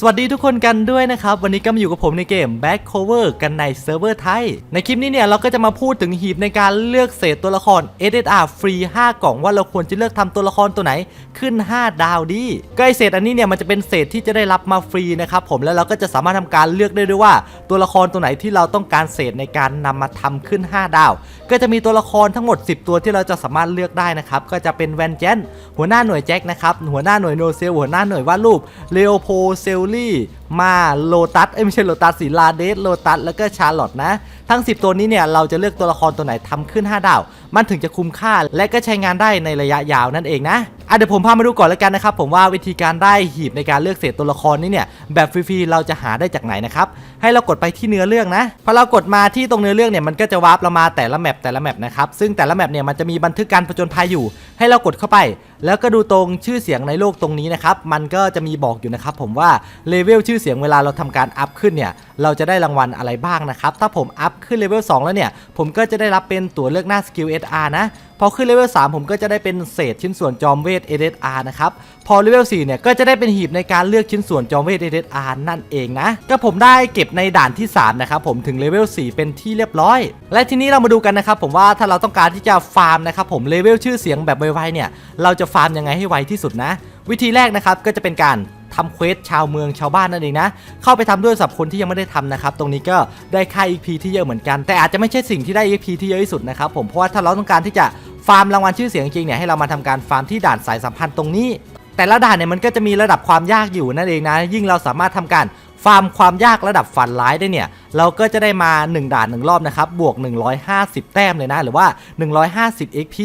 สวัสดีทุกคนกันด้วยนะครับ วันนี้ก็มาอยู่กับผมในเกม Back Cover กันในเซิร์ฟเวอร์ไทย ในคลิปนี้เนี่ยเราก็จะมาพูดถึงหีบในการเลือกเศษตัวละคร SSR ฟรี 5 กล่องว่าเราควรจะเลือกทำตัวละครตัวไหนขึ้น 5 ดาวดีก็ไอเศษอันนี้เนี่ยมันจะเป็นเศษที่จะได้รับมาฟรีนะครับผมแล้วเราก็จะสามารถทำการเลือกได้ด้วยว่า ตัวละครตัวไหนที่เราต้องการเศษในการนำมาทำขึ้น 5 ดาว ก็จะมีตัวละครทั้งหมด 10 ตัวที่เราจะสามารถเลือกได้นะครับก็จะเป็นแวนเจนหัวหน้าหน่วยแจ็คนะครับหัวหน้าหน่วยโนเซลหัวหน้าหน่วยวาดรูปเลโอโพเซลลี่ มาโลตัส เอ้ยไม่ใช่โลตัสสิลาเดสโลตัส แล้วก็ชาร์ลอตนะ ทั้ง 10 ตัวนี้เนี่ย เราจะเลือกตัวละครตัวไหนทำขึ้น 5 ดาว มันถึงจะคุ้มค่า และก็ใช้งานได้ในระยะยาวนั่นเองนะอะเดี๋ยวผมพามาดูก่อนแล้วกันนะครับ ผมว่าวิธีการได้หีบในการเลือกเศษตัวละครนี้เนี่ย แบบฟรีๆเราจะหาได้จากไหนนะครับ ให้เรากดไปที่เนื้อเรื่องนะ พอเรากดมาที่ตรงเนื้อเรื่องเนี่ยมันก็จะวาร์ปเรามาแต่ละแมปแต่ละแมปนะครับ ซึ่งแต่ละแมปเนี่ยมันจะมีบันทึกการผจญภัยอยู่ ให้เรากดเข้าไป แล้วก็ดูตรงชื่อเสียงในโลกตรงนี้นะครับ มันก็จะมีบอกอยู่นะครับผมว่าเลเวลชื่อเสียงเวลาเราทำการอัพขึ้นเนี่ย เราจะได้รางวัลอะไรบ้างนะครับ ถ้าผมอัพขึ้นเลเวล2แล้วเนี่ย ผมก็จะได้รับเป็นตั๋วเลือกหน้าสกิล SR นะพอขึ้นเลเวล3ผมก็จะได้เป็นเศษชิ้นส่วนจอมเวท SSR นะครับ พอเลเวล4เนี่ยก็จะได้เป็นหีบในการเลือกชิ้นส่วนจอมเวท SSR นั่นเองนะ ก็ผมได้เก็บในด่านที่ 3 นะครับ ผมถึงเลเวล4เป็นที่เรียบร้อย และทีนี้เรามาดูกันนะครับ ผมว่าถ้าเราต้องการที่จะฟาร์มนะครับผมเลเวลชื่อเสียงแบบไวๆเนี่ยเราจะฟาร์มยังไงให้ไวที่สุดนะ วิธีแรกนะครับก็จะเป็นการ ทำเควสชาวเมืองชาวบ้านนั่นเองนะ เข้าไปทำด้วยสับคนที่ยังไม่ได้ทำนะครับ ตรงนี้ก็ได้ค่า EP ที่เยอะเหมือนกัน แต่อาจจะไม่ใช่สิ่งที่ได้ EP ที่เยอะที่สุดนะครับผมเพราะว่าถ้าเราต้องการที่จะฟาร์มรางวัลชื่อเสียงจริงเนี่ยให้เรามาทำการฟาร์มที่ด่านสายสัมพันธ์ตรงนี้ แต่ละด่านเนี่ยมันก็จะมีระดับความยากอยู่นั่นเองนะ ยิ่งเราสามารถทำการฟาร์มความยากระดับฝันร้ายได้เนี่ย เราก็จะได้มา 1 ด่าน 1 รอบนะครับ บวก 150 แต้มเลยนะ หรือว่า 150 XP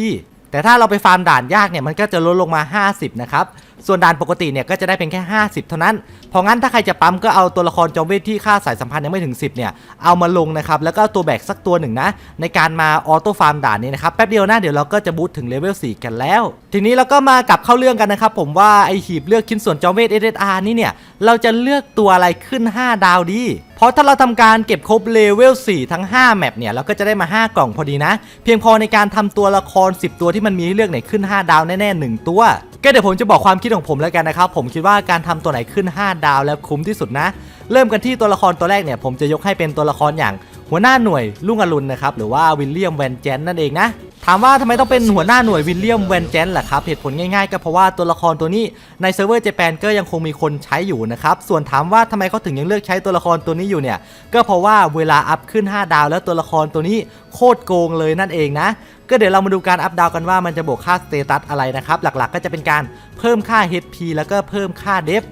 แต่ถ้าเราไปฟาร์มด่านยากเนี่ยมันก็จะลดลงมา 50 นะครับ ส่วนด่านปกติเนี่ยก็จะได้เป็นแค่ 50 เท่านั้น เพราะงั้นถ้าใครจะปั๊มก็เอาตัวละครจอมเวทที่ค่าสายสัมพันธ์ยังไม่ถึง 10 เนี่ย เอามาลงนะครับ แล้วก็ตัวแบกสักตัวหนึ่งนะ ในการมาออโต้ฟาร์มด่านนี้นะครับ แป๊บเดียวนะเดี๋ยวเราก็จะบูตถึงเลเวล 4 กันแล้ว ทีนี้เราก็มากลับเข้าเรื่องกันนะครับผมว่าไอหีบเลือกชิ้นส่วนจอมเวท SSR นี่เนี่ยเราจะเลือกตัวอะไรขึ้น 5 ดาวดี ราะถ้าเราทำการเก็บครบเลเวล4ทั้ง 5 แมปเนี่ยเราก็จะได้มา 5 กล่องพอดีนะ เพียงพอในการทำตัวละคร 10 ตัวที่มันมีให้เลือกเนี่ยขึ้น 5 ดาวแน่ๆ 1 ตัว ก็เดี๋ยวผมจะบอกความคิดของผมแล้วกันนะครับ ผมคิดว่าการทำตัวไหนขึ้น 5 ดาวแล้วคุ้มที่สุดนะ เริ่มกันที่ตัวละครตัวแรกเนี่ยผมจะยกให้เป็นตัวละครอย่างหัวหน้าหน่วยลุงอรุณนะครับหรือว่าวิลเลียมแวนเจนนั่นเองนะ ถามว่าทำไมต้องเป็นหัวหน้าหน่วยวิลเลียมแวนเจนล่ะครับ เหตุผลง่ายๆ ก็เพราะว่าตัวละครตัวนี้ในเซิร์ฟเวอร์เจแปนก็ยังคงมีคนใช้อยู่นะครับ ส่วนถามว่าทำไมเขาถึงยังเลือกใช้ตัวละครตัวนี้อยู่เนี่ย ก็เพราะว่าเวลาอัพขึ้น 5 ดาวแล้วตัวละครตัวนี้โคตรโกงเลยนั่นเองนะ ก็เดี๋ยวเรามาดูการอัพดาวกันว่ามันจะบวกค่าสเตตัสอะไรนะครับ หลักๆ ก็จะเป็นการเพิ่มค่า HP แล้วก็เพิ่มค่าเดฟ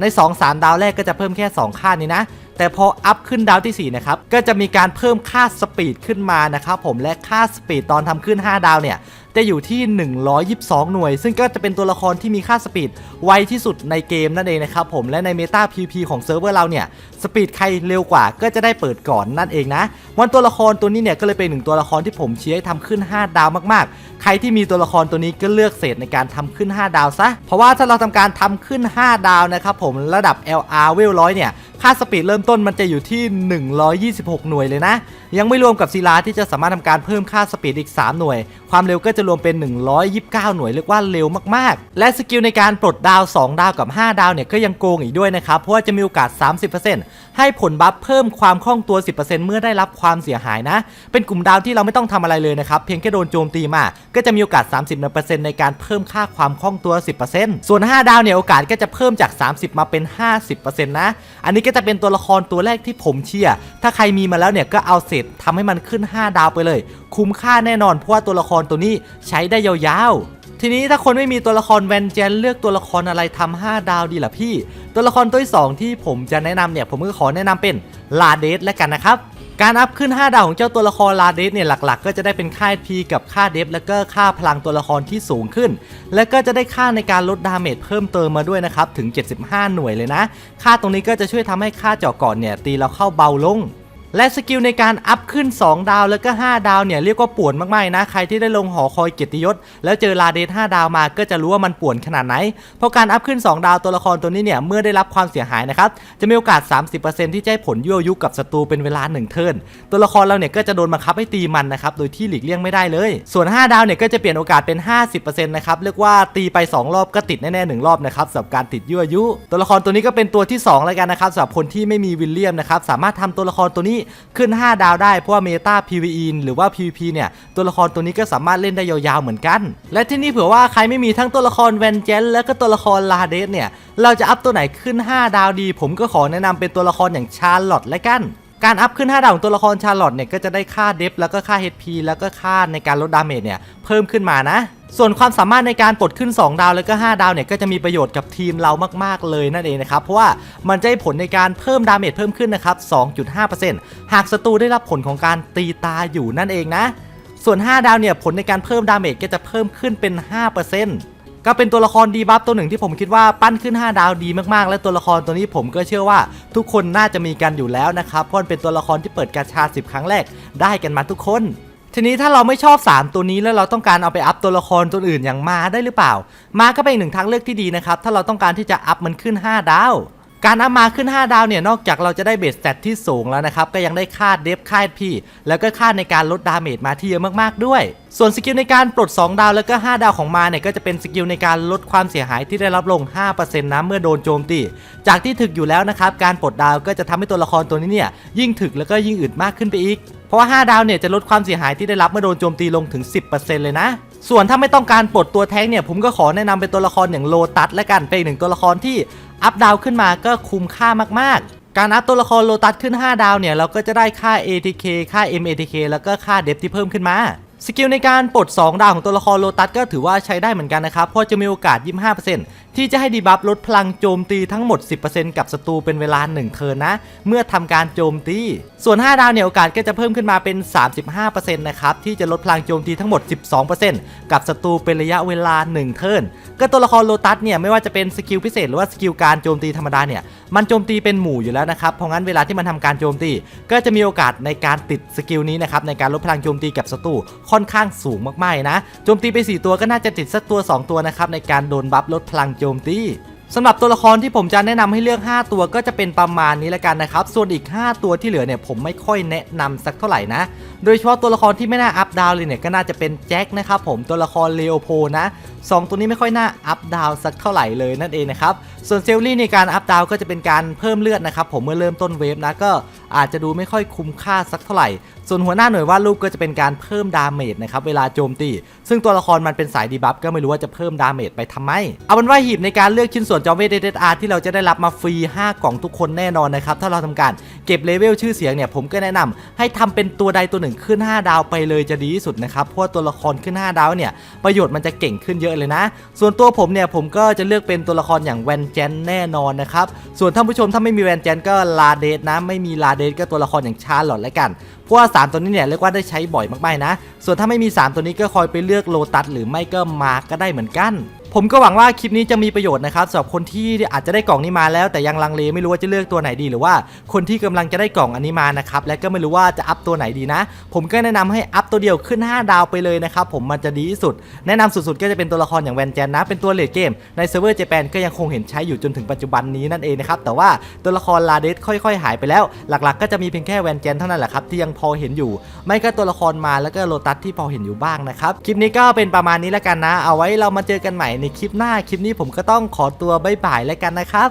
ใน 2-3 ดาวแรกก็จะเพิ่มแค่ 2 ค่านี้นะ แต่พออัพขึ้นดาวที่ 4 นะครับ ก็จะมีการเพิ่มค่าสปีดขึ้นมานะครับผมและค่าสปีดตอนทำขึ้น 5 ดาวเนี่ย จะอยู่ที่ 122 หน่วย ซึ่งก็จะเป็นตัวละครที่มีค่าสปีดไวที่สุดในเกมนั่นเองนะครับผมและในเมตา PVP ของเซิร์ฟเวอร์เราเนี่ยสปีดใครเร็วกว่าก็จะได้เปิดก่อนนั่นเองนะวันตัวละครตัวนี้เนี่ยก็เลยเป็นหนึ่งตัวละครที่ผมเชียร์ให้ทำขึ้น 5 ดาวมากๆ ใครที่มีตัวละครตัวนี้ก็เลือกเศษในการทำขึ้น 5 ดาวซะเพราะว่าถ้าเราทำการทำขึ้น 5 ดาวนะครับผมระดับ LR เวลร้อยเนี่ย ค่าสปีดเริ่มต้นมันจะอยู่ที่ 126 หน่วยเลยนะ ยังไม่รวมกับศิลาที่จะสามารถทำการเพิ่มค่าสปีดอีก 3 หน่วย ความเร็วก็จะรวมเป็น 129 หน่วยเรียกว่าเร็วมากๆ และสกิลในการปลดดาว 2 ดาวกับ 5 ดาวเนี่ยก็ยังโกงอีกด้วยนะครับ เพราะว่าจะมีโอกาส 30%ให้ผลบัฟเพิ่มความคล่องตัว 10%เมื่อได้รับความเสียหายนะ เป็นกลุ่มดาวที่เราไม่ต้องทำอะไรเลยนะครับ เพียงแค่โดนโจมตีมา ก็จะมีโอกาส 30%ในการเพิ่มค่าความคล่องตัว 10%ส่วน 5 ดาวเนี่ยโอกาสก็จะเพิ่มจาก 30 มาเป็น 50%นะ อันนี้ก็จะเป็นตัวละครตัวแรกที่ผมเชียร์ถ้าใครมีมาแล้วเนี่ยก็เอาเสร็จทำให้มันขึ้น 5 ดาวไปเลย คุ้มค่าแน่นอนเพราะว่าตัวละครตัวนี้ใช้ได้ยาวๆ ทีนี้ถ้าคนไม่มีตัวละครแวนเจนเลือกตัวละครอะไรทำ5ดาวดีล่ะพี่ ตัวละครตัวที่สองที่ผมจะแนะนำเนี่ยผมก็ขอแนะนำเป็นลาเดสแล้วกันนะครับ การอัพขึ้น 5 ดาวของเจ้าตัวละครลาเดสเนี่ยหลักๆ ก็จะได้เป็นค่าพีกับค่าเดฟแล้วก็ค่าพลังตัวละครที่สูงขึ้น แล้วก็จะได้ค่าในการลดดาเมจเพิ่มเติมมาด้วยนะครับถึง 75 หน่วยเลยนะ ค่าตรงนี้ก็จะช่วยทำให้ค่าเจาะก่อนเนี่ยตีเราเข้าเบาลง และสกิลในการอัพขึ้น 2 ดาวแล้วก็ 5 ดาวเนี่ยเรียกว่าป่วนมากๆนะ ใครที่ได้ลงหอคอยเกียรติยศ แล้วเจอลาเดท5ดาวมาก็จะรู้ว่ามันป่วนขนาดไหน เพราะการอัพขึ้น 2 ดาวตัวละครตัวนี้เนี่ยเมื่อได้รับความเสียหายนะครับจะมีโอกาส 30%ที่จะให้ผลยั่วยุกับศัตรูเป็นเวลา 1 เทิร์นตัวละครเราเนี่ยก็จะโดนบังคับให้ตีมันนะครับโดยที่หลีกเลี่ยงไม่ได้เลย ส่วน 5 ดาวเนี่ยก็จะเปลี่ยนโอกาสเป็น 50%นะครับเรียกว่าตีไป 2 รอบก็ติดแน่ๆหนึ่งรอบนะครับสำหรับการติดยั่วยุ ตัวละครตัวนี้ก็เป็นตัวที่2แล้วกันนะครับสำหรับคนที่ไม่มีวิลเลียมนะครับสามารถทำตัวละครตัวนี้ขึ้น 5 ดาวได้เพราะว่าเมตา PVE หรือว่า PVP เนี่ยตัวละครตัวนี้ก็สามารถเล่นได้ยาวๆเหมือนกัน และที่นี่เผื่อว่าใครไม่มีทั้งตัวละครแวนเจนและก็ตัวละครลาเดสเนี่ยเราจะอัพตัวไหนขึ้น 5 ดาวดี ผมก็ขอแนะนำเป็นตัวละครอย่างชาร์ลอตและกัน การอัพขึ้น 5 ดาวของตัวละครชาร์ลอตเนี่ยก็จะได้ค่าเดฟแล้วก็ค่า HP แล้วก็ค่าในการลดดาเมจเนี่ยเพิ่มขึ้นมานะ ส่วนความสามารถในการปลดขึ้น 2 ดาวแล้วก็ 5 ดาวเนี่ยก็จะมีประโยชน์กับทีมเรามากๆเลยนั่นเองนะครับ เพราะว่ามันจะให้ผลในการเพิ่มดาเมจเพิ่มขึ้นนะครับ 2.5%หากศัตรูได้รับผลของการตีตาอยู่นั่นเองนะ ส่วน 5 ดาวเนี่ยผลในการเพิ่มดาเมจก็จะเพิ่มขึ้นเป็น 5% ก็เป็นตัวละครดีบัฟตัวหนึ่งที่ผมคิดว่าปั้นขึ้น 5 ดาวดีมากๆ และตัวละครตัวนี้ผมก็เชื่อว่าทุกคนน่าจะมีกันอยู่แล้วนะครับเพราะเป็นตัวละครที่เปิดกาชา 10 ครั้งแรกได้กันมาทุกคนทีนี้ถ้าเราไม่ชอบ 3 ตัวนี้แล้วเราต้องการเอาไปอัพตัวละครตัวอื่นอย่างมาได้หรือเปล่า มาก็เป็นอีกหนึ่งทางเลือกที่ดีนะครับถ้าเราต้องการที่จะอัพมันขึ้น 5 ดาว การอัพมาขึ้น 5 ดาวเนี่ยนอกจากเราจะได้เบสสเตตที่สูงแล้วนะครับ ก็ยังได้ค่าเดฟค่าพีแล้วก็ค่าในการลดดาเมจมาที่เยอะมากๆด้วย ส่วนสกิลในการปลด 2 ดาวแล้วก็ 5 ดาวของมาเนี่ยก็จะเป็นสกิลในการลดความเสียหายที่ได้รับลง 5%นะเมื่อโดนโจมตี จากที่ถึกอยู่แล้วนะครับ การปลดดาวก็จะทำให้ตัวละครตัวนี้เนี่ยยิ่งถึกแล้วก็ยิ่งอึดมากขึ้นไปอีก เพราะว่า 5 ดาวเนี่ยจะลดความเสียหายที่ได้รับเมื่อโดนโจมตีลงถึง 10%เลยนะส่วนถ้าไม่ต้องการปลดตัวแท้งเนี่ยผมก็ขอแนะนำเป็นตัวละครอย่างโลตัสและกันเป็นหนึ่งตัวละครที่ อัพดาวขึ้นมาก็คุ้มค่ามากๆ การอัพตัวละครโลตัสขึ้น 5 ดาวเนี่ย เราก็จะได้ค่า ATK ค่า MATK แล้วก็ค่าเดฟที่เพิ่มขึ้นมา สกิลในการปลด 2 ดาวของตัวละครโลตัสก็ถือว่าใช้ได้เหมือนกันนะครับ เพราะจะมีโอกาส 25%ที่จะให้ดีบัฟลดพลังโจมตีทั้งหมด 10%กับศัตรูเป็นเวลา 1 เทิร์นนะ เมื่อทำการโจมตี ส่วน 5 ดาวเนี่ยโอกาสก็จะเพิ่มขึ้นมาเป็น 35%นะครับ ที่จะลดพลังโจมตีทั้งหมด 12%กับศัตรูเป็นระยะเวลา 1 เทิร์นก็ตัวละครโลตัสเนี่ยไม่ว่าจะเป็นสกิลพิเศษหรือว่าสกิลการโจมตีธรรมดาเนี่ยมันโจมตีเป็นหมู่อยู่แล้วนะครับ เพราะงั้นเวลาที่มันทำการโจมตี ก็จะมีโอกาสในการติดสกิลนี้นะครับในการลดพลังโจมตีกับศัตรูค่อนข้างสูงมากๆนะ โจมตีไป 4 ตัวก็น่าจะติดสักตัว 2 ตัวนะครับในการโดนบัฟลดพลังโจมตี สำหรับตัวละครที่ผมจะแนะนำให้เลือก 5 ตัวก็จะเป็นประมาณนี้แล้วกันนะครับ ส่วนอีก 5 ตัวที่เหลือเนี่ยผมไม่ค่อยแนะนำสักเท่าไหร่นะ โดยเฉพาะตัวละครที่ไม่น่าอัพดาวเลยเนี่ยก็น่าจะเป็นแจ็คนะครับผมตัวละครเลโอโพนะสองตัวนี้ไม่ค่อยน่าอัพดาวสักเท่าไหร่เลยนั่นเองนะครับ ส่วนเซลลี่ในการอัพดาวก็จะเป็นการเพิ่มเลือดนะครับผมเมื่อเริ่มต้นเวฟนะก็อาจจะดูไม่ค่อยคุ้มค่าสักเท่าไหร่ ส่วนหัวหน้าหน่วยวาดรูปก็จะเป็นการเพิ่มดาเมจนะครับเวลาโจมตี ซึ่งตัวละครมันเป็นสายดีบัฟก็ไม่รู้ว่าจะเพิ่มดาเมจไปทำไม เอาเป็นว่าหีบในการเลือกชิ้นส่วนจอมเวทเดดอาร์ที่เราจะได้รับมาฟรี 5 กล่องทุกคนแน่นอนนะครับ ถ้าเราทำการเก็บเลเวลชื่อเสียงเนี่ย ผมก็แนะนำให้ทำเป็นตัวใดตัวหนึ่งขึ้น 5 ดาวไปเลยจะดีที่สุดนะครับ เพราะว่าตัวละครขึ้น 5 ดาวเนี่ย ประโยชน์มันจะเก่งขึ้นเยอะเลยนะ ส่วนตัวผมเนี่ยผมก็จะเลือกเป็นตัวละครอย่างแวนเจนแน่นอนนะครับ ส่วนท่านผู้ชมถ้าไม่มีแวนเจนก็ลาเดสนะ ไม่มีลาเดสก็ตัวละครอย่างชาร์ลอตแล้วกันเพราะว่า3ตัวนี้เนี่ยเรียกว่าได้ใช้บ่อยมากๆนะ ส่วนถ้าไม่มี 3 ตัวนี้ก็คอยไปเลือกโลตัสหรือไม่ก็มาร์กก็ได้เหมือนกัน ผมก็หวังว่าคลิปนี้จะมีประโยชน์นะครับสำหรับคนที่อาจจะได้กล่องนี้มาแล้วแต่ยังลังเลไม่รู้ว่าจะเลือกตัวไหนดี หรือว่าคนที่กำลังจะได้กล่องอันนี้มานะครับและก็ไม่รู้ว่าจะอัพตัวไหนดีนะ ผมก็แนะนำให้อัพตัวเดียวขึ้น 5 ดาวไปเลยนะครับผมมันจะดีที่สุด แนะนำสุดๆ ก็จะเป็นตัวละครอย่างแวนแจนนะ เป็นตัวเลดเกมในเซิร์ฟเวอร์เจแปนก็ยังคงเห็นใช้อยู่จนถึงปัจจุบันนี้นั่นเองนะครับแต่ว่าตัวละครลาเดสค่อยๆ หายไปแล้ว หลักๆ ก็จะมีเพียงแค่แวนแจนเท่านั้นแหละครับที่ยังพอเห็นอยู่ ไม่ก็ตัวละครมาแล้วก็โลตัสที่พอเห็นอยู่บ้างนะครับคลิปนี้ก็เป็นประมาณนี้แล้วกันนะ เอาไว้เรามาเจอกันใหม่ในคลิปหน้าคลิปนี้ผมก็ต้องขอตัวบายบายแล้วกันนะครับ